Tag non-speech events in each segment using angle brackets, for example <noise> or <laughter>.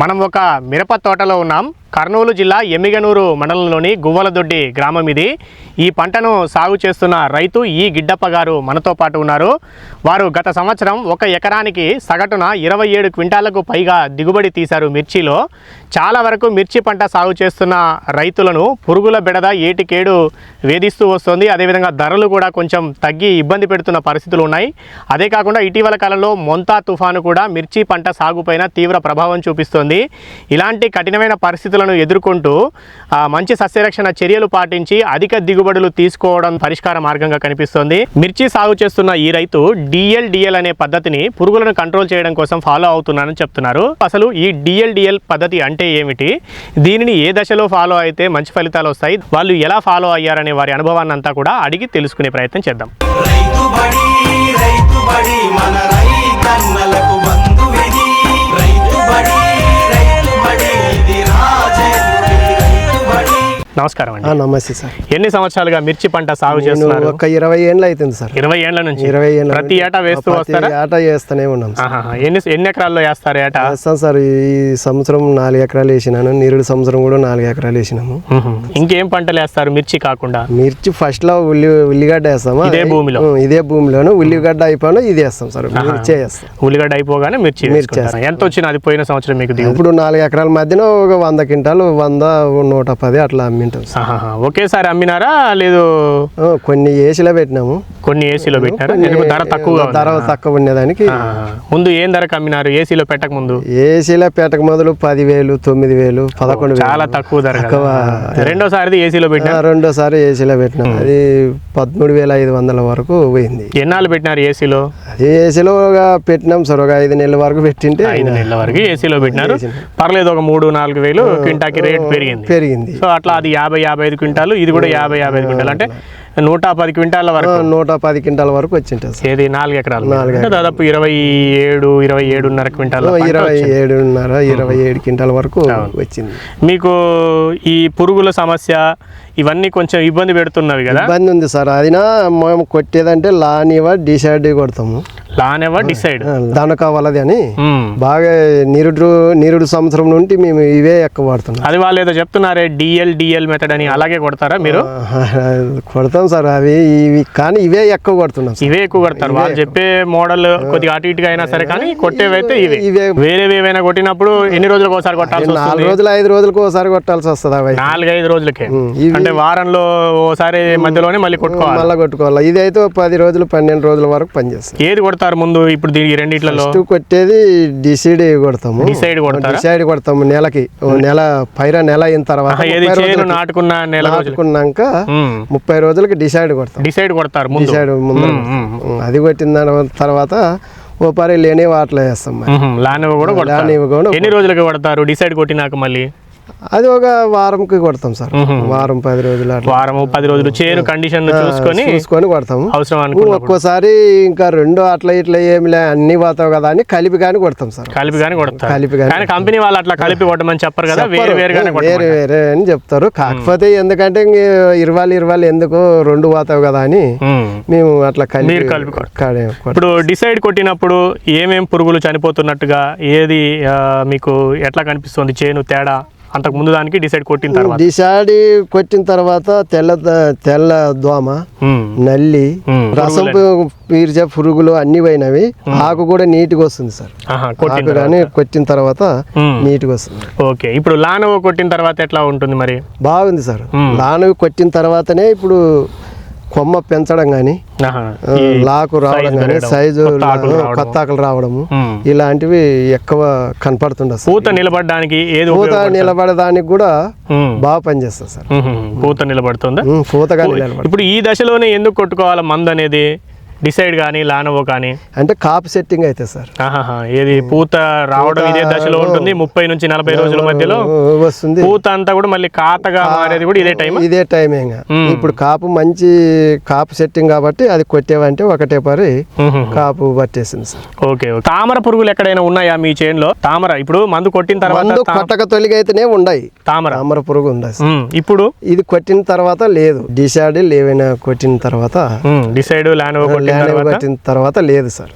మనం ఒక మిరప తోటలో ఉన్నాం. కర్నూలు జిల్లా ఎమ్మిగనూరు మండలంలోని గువ్వలదొడ్డి గ్రామం ఇది. ఈ పంటను సాగు చేస్తున్న రైతు ఈ గిడ్డప్ప గారు మనతో పాటు ఉన్నారు. వారు గత సంవత్సరం ఒక ఎకరానికి సగటున ఇరవై ఏడు క్వింటాలకు పైగా దిగుబడి తీశారు మిర్చిలో. చాలా వరకు మిర్చి పంట సాగు చేస్తున్న రైతులను పురుగుల బెడద ఏటికేడు వేధిస్తూ వస్తుంది. అదేవిధంగా ధరలు కూడా కొంచెం తగ్గి ఇబ్బంది పెడుతున్న పరిస్థితులు ఉన్నాయి. అదే కాకుండా ఇటీవల కాలంలో మొంతా తుఫాను కూడా మిర్చి పంట సాగుపైన తీవ్ర ప్రభావం చూపిస్తోంది. ఇలాంటి కఠినమైన పరిస్థితులను ఎదుర్కొంటూ మంచి సస్యరక్షణ చర్యలు పాటించి అధిక దిగుబడులు తీసుకోవడం పరిష్కార మార్గంగా కనిపిస్తోంది. మిర్చి సాగు చేస్తున్న ఈ రైతు డిఎల్ డిఎల్ అనే పద్ధతిని పురుగులను కంట్రోల్ చేయడం కోసం ఫాలో అవుతున్నానని చెప్తున్నారు. అసలు ఈ డిఎల్ డిఎల్ పద్ధతి అంటే ఏమిటి? దీనిని ఏ దశలో ఫాలో అయితే మంచి ఫలితాలు వస్తాయి? వాళ్ళు ఎలా ఫాలో అయ్యారనే వారి అనుభవాన్ని అంతా కూడా అడిగి తెలుసుకునే ప్రయత్నం చేద్దాం. రైతు బడి రైతు బడి మన నమస్కారం అండి. నమస్తే సార్. ఎన్ని సంవత్సరాలుగా మిర్చి పంట సాగు నేను చేస్తున్నారు? ఒక ఇరవై ఏండ్లు అవుతుంది సార్. ఇరవై ఏళ్ళ నుంచి? ఇరవై ఏళ్ళ ప్రతి. ఏటా వేస్తూ వస్తారా? ఏటా చేస్తూనే ఉన్నాం. ఎన్ని ఎన్ని ఎకరాల్లో వేస్తారు ఏటా? వేస్తాం సార్. ఈ సంవత్సరం నాలుగు ఎకరాలు వేసినాను. నిరుడు సంవత్సరం కూడా నాలుగు ఎకరాలు వేసినాము. ఇంకేం పంటలు వేస్తారు మిర్చి కాకుండా? మిర్చి ఫస్ట్లో ఉల్లి ఉల్లిగడ్డ వేస్తాము? ఇదే భూమిలో? ఇదే భూమిలోను. ఉల్లిగడ్డ అయిపోయినా ఇది వేస్తాం సార్. మిర్చి వేస్తాం. ఉల్లిగడ్డ అయిపోగానే మిర్చి వేసుకుంటారు? ఎంత వచ్చింది అది పోయిన సంవత్సరం మీకు ఇప్పుడు నాలుగు ఎకరాల మధ్యన ఒక వంద క్వింటాలు వంద నూట పది అట్లా అమ్మింటాం ఆహాహా. ఒకేసారి అమ్మినారా? లేదు? కొన్ని ఏసీలో పెట్టినాము. కొన్ని ఏసీలో పెట్టారా ధర తక్కువగా? ధర తక్కువ ఉండేదానికి. ముందు ఏం ధరకు అమ్మినారు ఏసీలో పెట్టక ముందు? ఏసీలో పెట్టక మొదలు పదివేలు తొమ్మిది వేలు పదకొండు చాలా తక్కువ ధర. రెండోసారిది ఏసీలో పెట్టినా? రెండోసారి ఏసీలో పెట్టినాం. అది పదమూడు వేల ఐదు వందల వరకు పోయింది. ఎన్నాళ్ళు పెట్టినారు ఏసీలో అది ఏసీలో పెట్టినాం సార్ ఒక ఐదు నెలల వరకు పెట్టింటే ఐదు నెలల వరకు ఏసీలో పెట్టినారు. పర్లేదు ఒక మూడు నాలుగు వేలు క్వింటాకి రేట్ పెరిగింది. పెరిగింది. సో అట్లా అది యాభై యాభై ఐదు క్వింటాలు ఇది కూడా యాభై యాభై ఐదు క్వింటాలు. అంటే నూట పది క్వింటాల వరకు. నూట పది క్వింటాల వరకు వచ్చింటుంది సార్. ఏది నాలుగు ఎకరాలు? అంటే దాదాపు ఇరవై ఏడు ఇరవై ఏడున్నర క్వింటాల ఇరవై. ఏడున్నర ఇరవై ఏడు క్వింటాల వరకు వచ్చింది. మీకు ఈ పురుగుల సమస్య ఇవన్నీ కొంచెం ఇబ్బంది పెడుతున్నవి కదా? ఇబ్బంది ఉంది సార్. అదినా మేము కొట్టేదంటే లానివా డిసైడ్ కొడతాము. లానెవర్ డిసైడ్ దనక వలది అని బాగా నిరుడు నిరుడు సంవత్సరం నుండి మేము ఇవే ఎక్కువ వాడుతున్నాం. అది వాళ్ళు ఏదో చెప్తున్నారే డిఎల్ డిఎల్ మెథడ్ అని అలాగే కొడతారా మీరు? కొడతాం సార్ అవి ఇవి కానీ ఇవే ఎక్కువ కొడుతున్నాం ఇవే ఎక్కువ కొడతారు. వాళ్ళు చెప్పే మోడల్ కొద్దిగా అటు ఇటుగా అయినా సరే కానీ కొట్టేవైతే ఇవే. ఇవే. వేరేవి ఏవైనా కొట్టినప్పుడు ఎన్ని రోజులకు ఒకసారి కొట్టాల్సి నాలుగు రోజులు ఐదు రోజులకు ఒకసారి కొట్టాల్సి వస్తుంది అవి నాలుగైదు రోజులకే. ఇవి- అంటే వారంలో ఓసారి మధ్యలోనే మళ్ళీ కొట్టుకోవాలి. మళ్ళీ కొట్టుకోవాలి? ఇది అయితే పది రోజులు పన్నెండు రోజుల వరకు పనిచేస్తుంది. ఏది కొడతారు? ముందు ఇప్పుడు ఈ రెండిట్లలో? కొట్టేది డిసైడ్ కొడతాము. డిసైడ్ కొడతారా? డిసైడ్ కొడతాము నెలకి. నెల పైరా నెల అయిన తర్వాత నాటుకున్న నెల నాటుకున్నాక ముప్పై రోజులకి డిసైడ్ కొడతాం. డిసైడ్ కొడతారు ముందు? డిసైడ్ కొడతాం. అది కొట్టిన తర్వాత ఓ పరి లేని వాటిలో వేస్తాం మరి. మ్మ్. లానవ కూడా కొడతారు. లానివి కూడా ఎన్ని రోజులకి కొడతారు డిసైడ్ కొట్టినాక మళ్ళీ? అది ఒక వారంకి కొడతాం సార్. వారం పది రోజులు వారము పది రోజులు చేను కండిషన్ చూసుకొని చూసుకొని కొడతాము. అవసరం ఒక్కోసారి ఇంకా రెండు అట్లా ఇట్లా ఏమి లే అన్ని పోతావు కదా అని కలిపి కానీ కొడతాం సార్. కలిపి కానీ కొడతారు. కలిపి కానీ కంపెనీ వాళ్ళు అట్లా కలిపి కొట్టమని చెప్పరు కదా వేరే వేరుగానే వేరే వేరే అని చెప్తారు. కాకపోతే ఎందుకంటే ఇరవాలి ఇరవాలి ఎందుకు రెండు పోతావు కదా అని మ్మ్. అట్లా కలిపి కలిపి కొడతాం. ఇప్పుడు డిసైడ్ కొట్టినప్పుడు ఏమేం పురుగులు చనిపోతున్నట్టుగా ఏది మీకు ఎట్లా కనిపిస్తుంది? చేను తేడా? అంతకు ముందు దానికి డిసైడ్ కొట్టిన తర్వాత? డిసైడ్ కొట్టిన తర్వాత తెల్ల తెల్ల దోమ. నల్లి. రసం పీర్చే పురుగులు అన్ని పోయినవి. ఆకు కూడా నీట్గా వస్తుంది సార్. ఆకు కానీ కొట్టిన తర్వాత. నీట్గా వస్తుంది. ఓకే. ఇప్పుడు లానవ కొట్టిన తర్వాత ఎట్లా ఉంటుంది మరి? బాగుంది సార్. లానవి కొట్టిన తర్వాతనే ఇప్పుడు కొమ్మ పెంచడం కానీ లాకు రావడం కానీ సైజు కొత్త ఆకులు రావడం. కొత్త ఆకులు రావడము. ఇలాంటివి ఎక్కువ కనపడుతుండదు సార్ పూత నిలబడడానికి ఏది పూత? నిలబడడానికి కూడా. బాగా పనిచేస్తుంది సార్. పూత నిలబడుతుందా నిలబడ ఇప్పుడు ఈ దశలోనే ఎందుకు కొట్టుకోవాలి మందు అనేది డిసైడ్ కానీ లానవో కానీ? అంటే కాపు సెట్టింగ్ అయితే సార్. ఏది పూత రావడం ఇదే దశలో ఉంటుంది ముప్పై నుంచి నలభై రోజుల మధ్యలో? వస్తుంది. పూత అంతా కూడా మళ్ళీ కాతగా మారేది కూడా ఇదే టైం ఇదే టైమింగ్. ఇప్పుడు కాపు మంచి కాపు సెట్టింగ్ కాబట్టి అది కొట్టేవంటే ఒకటే పరి కాపు పట్టేసింది సార్. ఓకే. తామర పురుగులు ఎక్కడైనా ఉన్నాయా మీ చేనులో? తామర ఇప్పుడు మందు కొట్టిన తర్వాత కొట్టక తొలిగైతేనే ఉన్నాయి తామర. తామర పురుగు ఉంది. ఇప్పుడు? ఇది కొట్టిన తర్వాత లేదు. డిసైడ్ లేవైనా కొట్టిన తర్వాత డిసైడ్ లానవో ల్యాండ్ తర్వాత? లేదు సార్.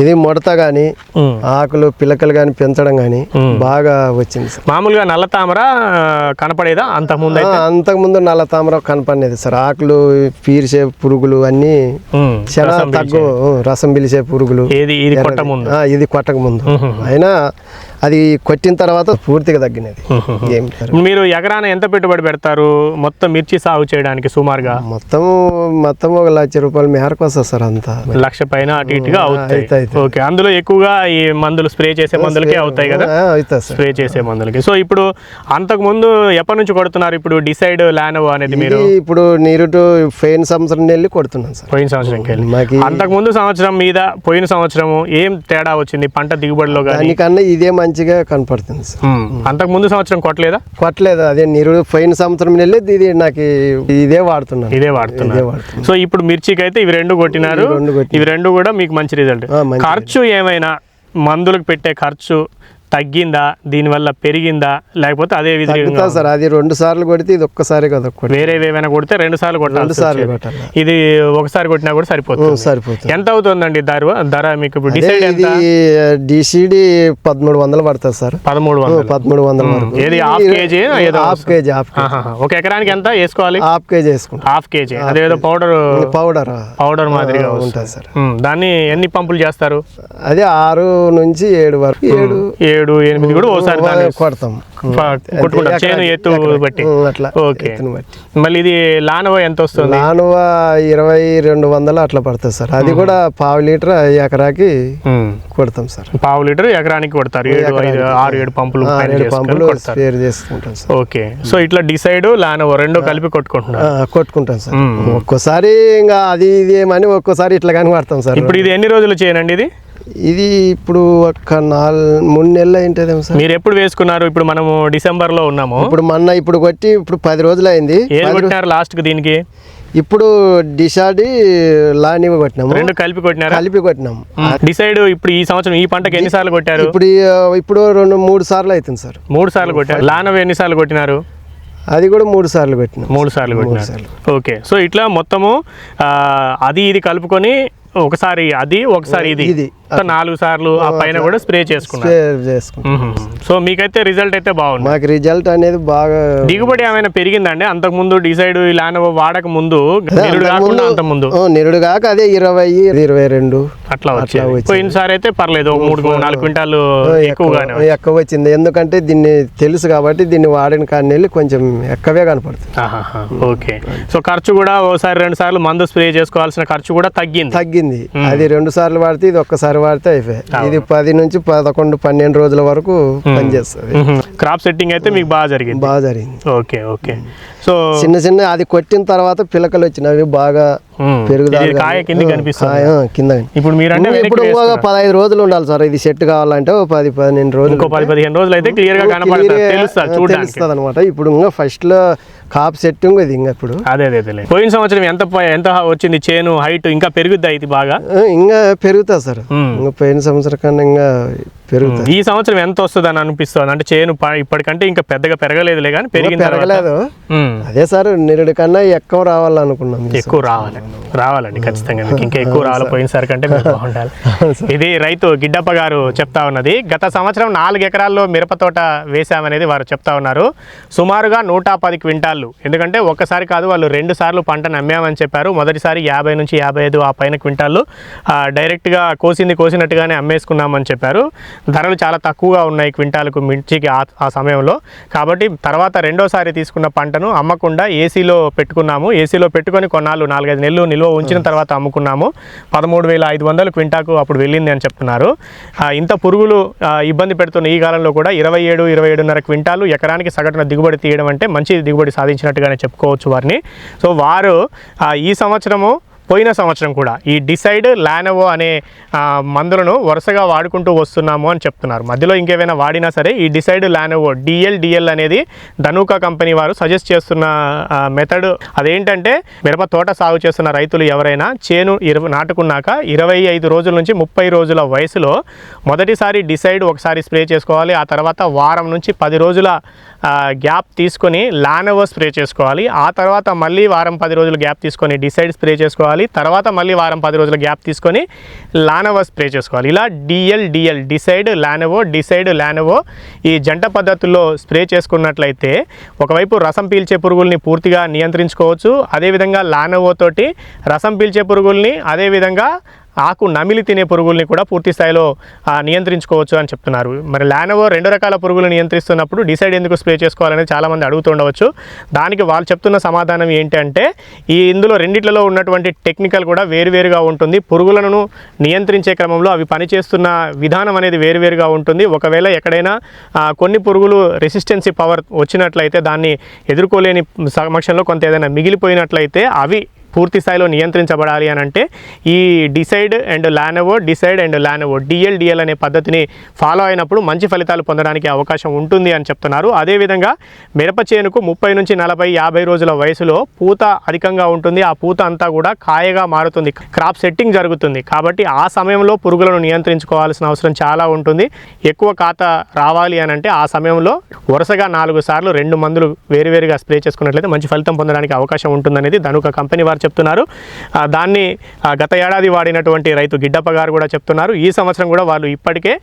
ఇది ముడత కానీ. ఆకులు పిలకలు కానీ పెంచడం కానీ బాగా వచ్చింది సార్. మామూలుగా నల్ల తామర కనపడేదా? అంతకుముందు అంతకుముందు నల్ల తామర కనపడేది సార్. ఆకులు పీరిసే పురుగులు అన్నీ. చాలా తగ్గు. రసం పిలిచే పురుగులు. ఇది కొట్టక ముందు? అయినా అది కొట్టిన తర్వాత పూర్తిగా తగ్గినది. మీరు ఎకరాన ఎంత పెట్టుబడి పెడతారు? మొత్తం మిర్చి సాగు చేయడానికి సుమారుగా? మొత్తం మొత్తం ఒక లక్ష రూపాయల మేరకు వస్తుంది సార్ అంతా. లక్ష పైన అటు ఇటుగా అవుతాయి. ఓకే అందులో ఎక్కువగా ఈ మందులు స్ప్రే చేసే మందులకే అవుతాయి కదా? సార్. స్ప్రే చేసే మందులకి. సో ఇప్పుడు అంతకు ముందు ఎప్పటి నుంచి కొడుతున్నారు? ఇప్పుడు డిసైడ్ లానో అనేది మీరు? ఇప్పుడు నీరుటు ఫెయిన్ సంవత్సరం వెళ్ళి కొడుతున్నాను సార్. పోయిన సంవత్సరంకి వెళ్ళి. మాకి అంతకు ముందు సంవత్సరం మీద పోయిన సంవత్సరం ఏం తేడా వచ్చింది? పంట దిగుబడిలో కానీ దానికన్నా ఇదే మంచిగా కనపడుతుంది సార్. అంతకు ముందు సంవత్సరం కొట్టలేదా? కొట్టలేదు. అదే నీరుడు పోయిన సంవత్సరం వెళ్ళి ఇది నాకు ఇదే వాడుతున్నాను. ఇదే వాడుతున్నాను. సో ఇప్పుడు మిర్చికి అయితే ఇవి రెండు కొట్టినారు. ఇవి రెండు కూడా మీకు మంచి రిజల్ట్ ఖర్చు ఏమైనా మందులకు పెట్టే ఖర్చు తగ్గిందా? దీనివల్ల పెరిగిందా? లేకపోతే అదే విధంగా సార్. అది రెండు సార్లు కొడితే ఇది ఒక్కసారి కదా వేరే ఏమైనా కొడితే రెండు సార్లు రెండు కొట్టాలి సార్లు కొట్టాలి. ఇది ఒకసారి కొట్టినా కూడా సరిపోతుంది. సరిపోతుంది. ఎంత అవుతుందండి ధర? ధర మీకు ఇప్పుడు డిసైడ్ ఎంత? డిసిడి పదమూడు వందలు పడుతుంది సార్. పదమూడు వందలు. పదమూడు వందల ఏది హాఫ్ కేజీ ఏదో హాఫ్ కేజీ హాఫ్. ఒక ఎకరానికి ఎంత వేసుకోవాలి? హాఫ్ కేజీ వేసుకుంటాం. Half KG. అదేదో పౌడర్ పౌడర్. పౌడర్ మాదిరిగా ఉంటుంది సార్. దాన్ని ఎన్ని పంపులు చేస్తారు? అదే ఆరు నుంచి ఏడు వరకు. ఏడు. ఏడు ఎనిమిది కూడా ఓసారి కొడతాం. కొట్టుకుంటాం. చేను ఎత్తు బట్టి. అట్లా ఓకే. మళ్ళీ ఇది లానవ ఎంత వస్తుంది? నానువ ఇరవై రెండు వందలు అట్లా పడుతుంది సార్. అది కూడా పావు లీటర్ ఎకరాకి. కొడతాం సార్. పావు లీటర్ ఎకరానికి కొడతారు. ఏడు ఐదు ఆరు ఏడు పంపులు పంపులు స్పేర్ చేసుకుంటాం సార్. ఓకే. సో ఇట్లా డిసైడ్ లానవ రెండు కలిపి కొట్టుకుంటున్నారు. ఆ, కొట్టుకుంటాం సార్. ఒక్కోసారి ఇంకా అది ఇది ఏమని ఒక్కోసారి ఇట్లా కానీ వాడతాం సార్. ఇప్పుడు ఇది ఎన్ని రోజులు చేయనండి ఇది? ఇది ఇప్పుడు ఒక నాలుగు మూడు నెలలు అయింటదేమో సార్. మీరు ఎప్పుడు వేసుకున్నారు? ఇప్పుడు మనము డిసెంబర్లో ఉన్నాము. ఇప్పుడు మొన్న ఇప్పుడు కొట్టి ఇప్పుడు పది రోజులు అయింది. లాస్ట్కి దీనికి? ఇప్పుడు డిషాడి లానివి కొట్టినాము. రెండు కలిపి కొట్టినారా? కలిపి కొట్టినాము. డిసైడ్ ఇప్పుడు ఈ సంవత్సరం ఈ పంటకి ఎన్ని సార్లు కొట్టారు? ఇప్పుడు ఇప్పుడు రెండు మూడు సార్లు అవుతుంది సార్. మూడు సార్లు కొట్టారు. లానవ ఎన్ని సార్లు కొట్టినారు? అది కూడా మూడు సార్లు కొట్టినాం మూడు సార్లు కొట్టినారు. సార్లు. ఓకే. సో ఇట్లా మొత్తము అది ఇది కలుపుకొని ఒకసారి అది ఒకసారి ఇది. ఇది. నాలుగు సార్లు ఆ పైన కూడా స్ప్రే మ్మ్. సో మీకైతే రిజల్ట్ అయితే బాగుంది. మాకు రిజల్ట్ అనేది బాగా దిగుబడి ఏమైనా పెరిగిందండి? అంతకు ముందు డిసైడ్ ఇలానో వాడక ముందు ముందు నిరుడు కాక అదే ఇరవై ఇరవై రెండు. అట్లా వచ్చింది. పోయినసారి అయితే పర్లేదు మూడు నాలుగు క్వింటాలు ఎక్కువగానే ఎక్కువ వచ్చింది. ఎందుకంటే దీన్ని తెలుసు కాబట్టి దీన్ని వాడిన కానీ కొంచెం ఎక్కువే కనపడుతుంది. ఓకే. సో ఖర్చు కూడా ఓసారి రెండు సార్లు మందు స్ప్రే చేసుకోవాల్సిన ఖర్చు కూడా తగ్గింది. తగ్గింది. అది రెండు సార్లు వాడితే ఇది ఒక్కసారి వాడితే అయిపోయాయి ఇది పది నుంచి పదకొండు పన్నెండు రోజుల వరకు పనిచేస్తుంది. క్రాప్ సెట్టింగ్ అయితే మీకు బాగా జరిగింది. బాగా జరిగింది. Okay okay. సో చిన్న చిన్న అది కొట్టిన తర్వాత పిలకలు వచ్చినవి బాగా. పెరుగుదల కింద. ఇప్పుడు ఇప్పుడు పదహైదు రోజులు ఉండాలి సార్. ఇది సెట్ కావాలంటే పది పదిహేను రోజులు పది పదిహేను రోజులు అయితే క్లియర్గా కనపడుతుంది అనమాట ఇప్పుడు ఇంకా ఫస్ట్లో కాప్ సెట్టింగ్ ఇది ఇంకా ఇప్పుడు. అదే అదే అదే పోయిన సంవత్సరం ఎంత ఎంత వచ్చింది చేను హైట్ ఇంకా పెరుగుద్దా ఇది బాగా? ఇంకా పెరుగుతుంది సార్. ఇంకా పోయిన సంవత్సరం కన్నా ఇంకా పెరుగుతుంది ఈ సంవత్సరం ఎంత వస్తుంది అని అనిపిస్తుంది? అంటే చేను ఇప్పటికంటే ఇంకా పెద్దగా పెరగలేదులే కానీ తర్వాత. పెరగలేదు. అదే సార్ నిరుడి కన్నా ఎక్కువ రావాలనుకున్నాం ఎక్కువ రావాలి. రావాలండి ఖచ్చితంగా మీకు ఇంకా ఎక్కువ రావాలి పోయినసారి కంటే బాగుండాలి. <laughs> ఇది రైతు గిడ్డప్ప గారు చెప్తా ఉన్నది. గత సంవత్సరం నాలుగు ఎకరాల్లో మిరప తోట వేశామనేది వారు చెప్తా ఉన్నారు. సుమారుగా నూట పది క్వింటాళ్ళు ఎందుకంటే ఒక్కసారి కాదు వాళ్ళు రెండు సార్లు పంటను అమ్మామని చెప్పారు. మొదటిసారి యాభై నుంచి యాభై ఐదు ఆ పైన క్వింటాళ్ళు డైరెక్ట్గా కోసింది కోసినట్టుగానే అమ్మేసుకున్నామని చెప్పారు. ధరలు చాలా తక్కువగా ఉన్నాయి క్వింటాలకు మిర్చికి ఆ సమయంలో. కాబట్టి తర్వాత రెండోసారి తీసుకున్న పంటను అమ్మకుండా ఏసీలో పెట్టుకున్నాము. ఏసీలో పెట్టుకొని కొన్నాళ్ళు నాలుగైదు నెలలు నిల్వ ఉంచిన తర్వాత అమ్ముకున్నాము. పదమూడు వేల ఐదు వందలు క్వింటాకు అప్పుడు వెళ్ళింది అని చెప్తున్నారు. ఇంత పురుగులు ఇబ్బంది పెడుతున్న ఈ కాలంలో కూడా ఇరవై ఏడు ఇరవై ఏడున్నర క్వింటాలు ఎకరానికి సగటున దిగుబడి తీయడం అంటే మంచి దిగుబడి సంపాదించినట్టుగానే చెప్పుకోవచ్చు వారిని. సో వారు ఈ సంవత్సరము పోయిన సంవత్సరం కూడా ఈ డిసైడ్ లానవో అనే మందులను వరుసగా వాడుకుంటూ వస్తున్నాము అని చెప్తున్నారు. మధ్యలో ఇంకేమైనా వాడినా సరే ఈ డిసైడ్ లానవో డిఎల్ డిఎల్ అనేది ధనుకా కంపెనీ వారు సజెస్ట్ చేస్తున్న మెథడ్. అదేంటంటే మిరప తోట సాగు చేస్తున్న రైతులు ఎవరైనా చేను ఇరవై నాటుకున్నాక ఇరవై ఐదు రోజుల నుంచి ముప్పై రోజుల వయసులో మొదటిసారి డిసైడ్ ఒకసారి స్ప్రే చేసుకోవాలి. ఆ తర్వాత వారం నుంచి పది రోజుల గ్యాప్ తీసుకొని లానవో స్ప్రే చేసుకోవాలి. ఆ తర్వాత మళ్ళీ వారం పది రోజులు గ్యాప్ తీసుకొని డిసైడ్ స్ప్రే చేసుకోవాలి. చేసుకోవాలి తర్వాత మళ్ళీ వారం పది రోజుల గ్యాప్ తీసుకొని లానవో స్ప్రే చేసుకోవాలి. ఇలా డిఎల్ డిఎల్ డిసైడ్ లానవో డిసైడ్ లానవో ఈ జంట పద్ధతుల్లో స్ప్రే చేసుకున్నట్లయితే ఒకవైపు రసం పీల్చే పురుగుల్ని పూర్తిగా నియంత్రించుకోవచ్చు. అదేవిధంగా లానవో తోటి రసం పీల్చే పురుగుల్ని అదేవిధంగా ఆకు నమిలి తినే పురుగుల్ని కూడా పూర్తి స్థాయిలో నియంత్రించుకోవచ్చు అని చెప్తున్నారు. మరి లానవో రెండు రకాల పురుగులు నియంత్రిస్తున్నప్పుడు డిసైడ్ ఎందుకు స్ప్రే చేసుకోవాలని చాలామంది అడుగుతుండవచ్చు దానికి వాళ్ళు చెప్తున్న సమాధానం ఏంటంటే ఈ ఇందులో రెండిట్లలో ఉన్నటువంటి టెక్నికల్ కూడా వేరువేరుగా ఉంటుంది. పురుగులను నియంత్రించే క్రమంలో అవి పనిచేస్తున్న విధానం అనేది వేరువేరుగా ఉంటుంది. ఒకవేళ ఎక్కడైనా కొన్ని పురుగులు రెసిస్టెన్సీ పవర్ వచ్చినట్లయితే దాన్ని ఎదుర్కోలేని సమక్షంలో కొంత ఏదైనా మిగిలిపోయినట్లయితే అవి పూర్తి స్థాయిలో నియంత్రించబడాలి అని అంటే ఈ డిసైడ్ అండ్ లానవో డిసైడ్ అండ్ లానవో డిఎల్డిఎల్ డిఎల్ అనే పద్ధతిని ఫాలో అయినప్పుడు మంచి ఫలితాలు పొందడానికి అవకాశం ఉంటుంది అని చెప్తున్నారు. అదేవిధంగా మిరప చేనుకు ముప్పై నుంచి నలభై యాభై రోజుల వయసులో పూత అధికంగా ఉంటుంది. ఆ పూత అంతా కూడా కాయగా మారుతుంది. క్రాప్ సెట్టింగ్ జరుగుతుంది. కాబట్టి ఆ సమయంలో పురుగులను నియంత్రించుకోవాల్సిన అవసరం చాలా ఉంటుంది. ఎక్కువ ఖాత రావాలి అని అంటే ఆ సమయంలో వరుసగా నాలుగు సార్లు రెండు మందులు వేరువేరుగా స్ప్రే చేసుకున్నట్లయితే మంచి ఫలితం పొందడానికి అవకాశం ఉంటుందనేది ధనుక కంపెనీ వారు చెప్తున్నారు. దాన్ని గత ఏడాది వాడినటువంటి రైతు గిడ్డప్ప గారు కూడా చెప్తున్నారు. ఈ సంవత్సరం కూడా వాళ్ళు ఇప్పటికే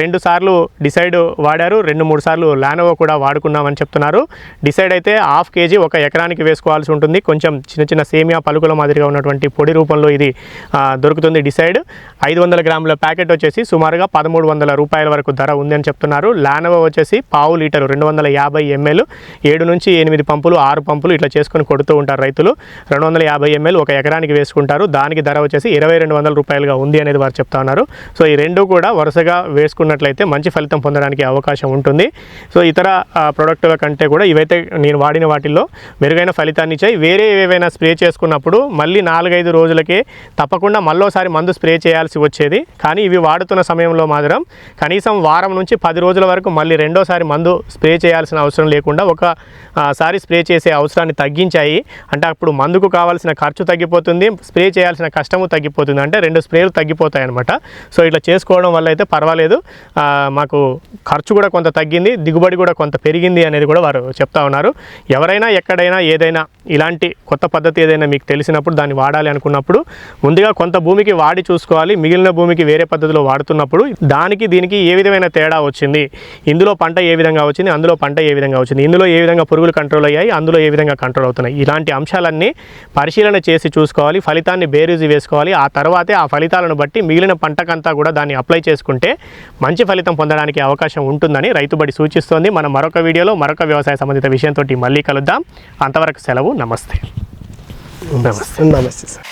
రెండు సార్లు డిసైడ్ వాడారు రెండు మూడు సార్లు లానోవో కూడా వాడుకున్నామని చెప్తున్నారు. డిసైడ్ అయితే హాఫ్ కేజీ ఒక ఎకరానికి వేసుకోవాల్సి ఉంటుంది. కొంచెం చిన్న చిన్న సేమియా పలుకుల మాదిరిగా ఉన్నటువంటి పొడి రూపంలో ఇది దొరుకుతుంది డిసైడ్. ఐదు వందల గ్రాముల ప్యాకెట్ వచ్చేసి సుమారుగా పదమూడు వందల రూపాయల వరకు ధర ఉందని చెప్తున్నారు. లానోవో వచ్చేసి పావు లీటరు రెండు వందల యాభై ఎంఎల్ ఏడు నుంచి ఎనిమిది పంపులు ఆరు పంపులు ఇట్లా చేసుకొని కొడుతూ ఉంటారు రైతులు. రెండు వందల యాభై ఎంఎల్ ఒక ఎకరానికి వేసుకుంటారు. దానికి ధర వచ్చేసి ఇరవై రెండు వందల రూపాయలుగా ఉంది అనేది వారు చెప్తా ఉన్నారు. సో ఈ రెండు కూడా వరుసగా వేసుకున్నట్లయితే మంచి ఫలితం పొందడానికి అవకాశం ఉంటుంది. సో ఇతర ప్రొడక్టుల కంటే కూడా ఇవైతే నేను వాడిన వాటిల్లో మెరుగైన ఫలితాన్ని ఇచ్చాయి. వేరే ఏవైనా స్ప్రే చేసుకున్నప్పుడు మళ్ళీ నాలుగైదు రోజులకే తప్పకుండా మళ్ళోసారి మందు స్ప్రే చేయాల్సి వచ్చేది. కానీ ఇవి వాడుతున్న సమయంలో మాత్రం కనీసం వారం నుంచి పది రోజుల వరకు మళ్ళీ రెండోసారి మందు స్ప్రే చేయాల్సిన అవసరం లేకుండా ఒక సారి స్ప్రే చేసే అవసరాన్ని తగ్గించాయి. అంటే అప్పుడు మందుకు కావాల్సిన ఖర్చు తగ్గిపోతుంది స్ప్రే చేయాల్సిన కష్టము తగ్గిపోతుంది. అంటే రెండు స్ప్రేలు తగ్గిపోతాయి అనమాట సో ఇట్లా చేసుకోవడం వల్ల అయితే పర్వాలేదు. మాకు ఖర్చు కూడా కొంత తగ్గింది దిగుబడి కూడా కొంత పెరిగింది అనేది కూడా వారు చెప్తా ఉన్నారు. ఎవరైనా ఎక్కడైనా ఏదైనా ఇలాంటి కొత్త పద్ధతి ఏదైనా మీకు తెలిసినప్పుడు దాన్ని వాడాలి అనుకున్నప్పుడు ముందుగా కొంత భూమికి వాడి చూసుకోవాలి మిగిలిన భూమికి వేరే పద్ధతిలో వాడుతున్నప్పుడు దానికి దీనికి ఏ విధమైన తేడా వచ్చింది ఇందులో పంట ఏ విధంగా వచ్చింది అందులో పంట ఏ విధంగా వచ్చింది ఇందులో ఏ విధంగా పురుగులు కంట్రోల్ అయ్యాయి అందులో ఏ విధంగా కంట్రోల్ అవుతున్నాయి ఇలాంటి అంశాలన్నీ పరిశీలన చేసి చూసుకోవాలి ఫలితాన్ని బేరీజు వేసుకోవాలి. ఆ తర్వాతే ఆ ఫలితాలను బట్టి మిగిలిన పంటకంతా కూడా దాన్ని అప్లై చేసుకుంటే మంచి ఫలితం పొందడానికి అవకాశం ఉంటుందని రైతుబడి సూచిస్తోంది. మనం మరొక వీడియోలో మరొక వ్యవసాయ సంబంధిత విషయంతో మళ్ళీ కలుద్దాం. అంతవరకు సెలవు నమస్తే. నమస్తే. నమస్తే సార్.